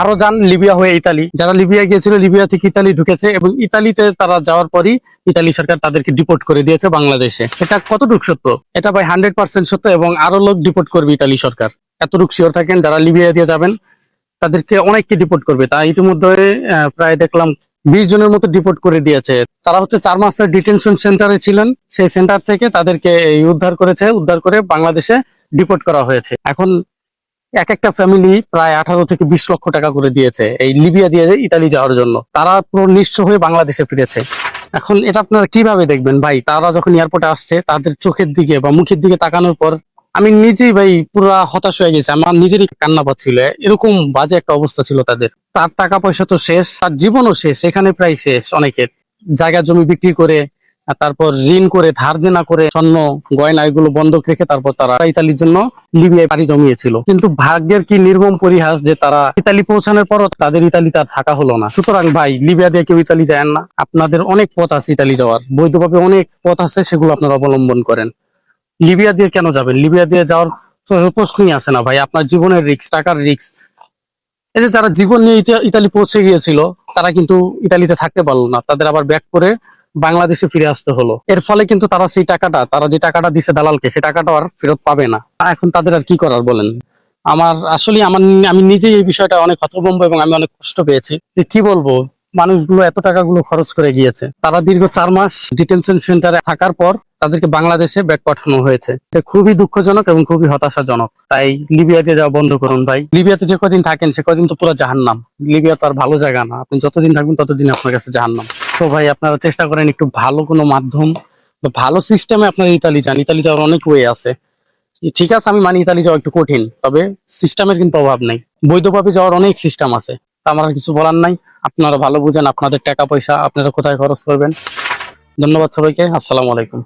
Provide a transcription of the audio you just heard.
আরও যান লিবিয়া হয়ে ইতালি। যারা লিবিয়া গিয়েছিল, লিবিয়া থেকে ইতালি ঢুকেছে এবং ইতালিতে তারা যাওয়ার পরই ইতালি সরকার তাদেরকে ডিপোর্ট করে দিয়েছে বাংলাদেশে। এটা কতটুকু সত্য? এটা ভাই হান্ড্রেড পার্সেন্ট সত্য এবং আরও লোক ডিপোর্ট করবে ইতালি সরকার। এতটুকু শিওর থাকেন, যারা লিবিয়া দিয়ে যাবেন, তাদেরকে অনেককে ডিপোর্ট করবে। তা ইতিমধ্যে প্রায় দেখলাম বিশ জনের মতো ডিপোর্ট করে দিয়েছে। তারা হচ্ছে চার মাসের ডিটেনশন সেন্টারে ছিলেন। সেই সেন্টার থেকে তাদেরকে উদ্ধার করেছে, উদ্ধার করে বাংলাদেশে ডিপোর্ট করা হয়েছে। এখন এক একটা ফ্যামিলি প্রায় আঠারো থেকে বিশ লক্ষ টাকা করে দিয়েছে এই লিবিয়া দিয়ে ইতালি যাওয়ার জন্য। তারা পুরো নিঃস্ব হয়ে বাংলাদেশে ফিরেছে। এখন এটা আপনারা কীভাবে দেখবেন? ভাই, তারা যখন এয়ারপোর্টে আসছে, তাদের চোখের দিকে বা মুখের দিকে তাকানোর পর আমি নিজেই ভাই পুরা হতাশ হয়ে গেছি। আমার নিজেরই কান্না পাচ্ছিল। এরকম বাজে একটা অবস্থা ছিল তাদের। তার টাকা পয়সা তো শেষ, তার জীবনও শেষ, এখানে প্রায় শেষ অনেকের। জায়গা জমি বিক্রি করে তারপর ঋণ করে, ধার দেনা করে, স্বর্ণ গয়না এগুলো বন্ধক রেখে তারপর তারা ইতালির জন্য লিবিয়ায় পাড়ি জমিয়েছিল। কিন্তু ভাগ্যের কি নির্মম পরিহাস যে তারা ইতালি পৌঁছানোর পরও তাদের ইতালিতে আর থাকা হলো না। সুতরাং ভাই, লিবিয়া দিয়ে কেউ ইতালি যায় না। আপনাদের অনেক পথ আছে ইতালি যাওয়ার। বৈধভাবে অনেক পথ আছে, সেগুলো আপনারা অবলম্বন করেন। লিবিয়া দিয়ে কেন যাবেন? লিবিয়া দিয়ে যাওয়ার প্রশ্নই আসে না ভাই। আপনার জীবনের রিক্স টাকার রিক্স এই যে যারা জীবন নিয়ে ইতালি পৌঁছে গিয়েছিল, তারা কিন্তু ইতালিতে থাকতে পারল না। তাদের আবার ব্যাক করে বাংলাদেশে ফিরে আসতে হলো। এর ফলে কিন্তু তারা সেই টাকাটা, তারা যে টাকাটা দিছে দালালকে সেই টাকাটা আর ফেরত পাবে না। এখন তাদের আর কি করার বলেন? আমার আসলে আমার আমি নিজেই এই বিষয়টা অনেক হতভম্ব এবং আমি অনেক কষ্ট পেয়েছি। যে কি বলব? মানুষগুলো এত টাকাগুলো খরচ করে গিয়েছে। তারা দীর্ঘ চার মাস ডিটেনশন সেন্টারে থাকার পর তাদেরকে বাংলাদেশে ব্যাক পাঠানো হয়েছে। এটা খুবই দুঃখজনক এবং খুবই হতাশাজনক। তাই লিবিয়াতে যাওয়া বন্ধ করুন ভাই। লিবিয়াতে যে কদিন থাকেন, সে কদিন তো পুরো জাহান্নাম। লিবিয়া তো আর ভালো জায়গা না। আপনি যতদিন থাকবেন ততদিন আপনার কাছে জাহান্নাম। সো ভাই, আপনারা চেষ্টা করেন একটু ভালো কোনো মাধ্যম বা ভালো সিস্টেমে আপনারা ইতালি যান। ইতালি যাওয়ার অনেক ওয়ে আছে। ঠিক আছে, আমি মানি ইতালি যাওয়া একটু কঠিন, তবে সিস্টেমের কিন্তু অভাব নেই। বৈধভাবে যাওয়ার অনেক সিস্টেম আছে। তা আমার কিছু বলার নাই। আপনারা ভালো বুঝেন, আপনাদের টাকা পয়সা, আপনারা কোথায় খরচ করবেন। ধন্যবাদ সবাইকে, আসসালামু আলাইকুম।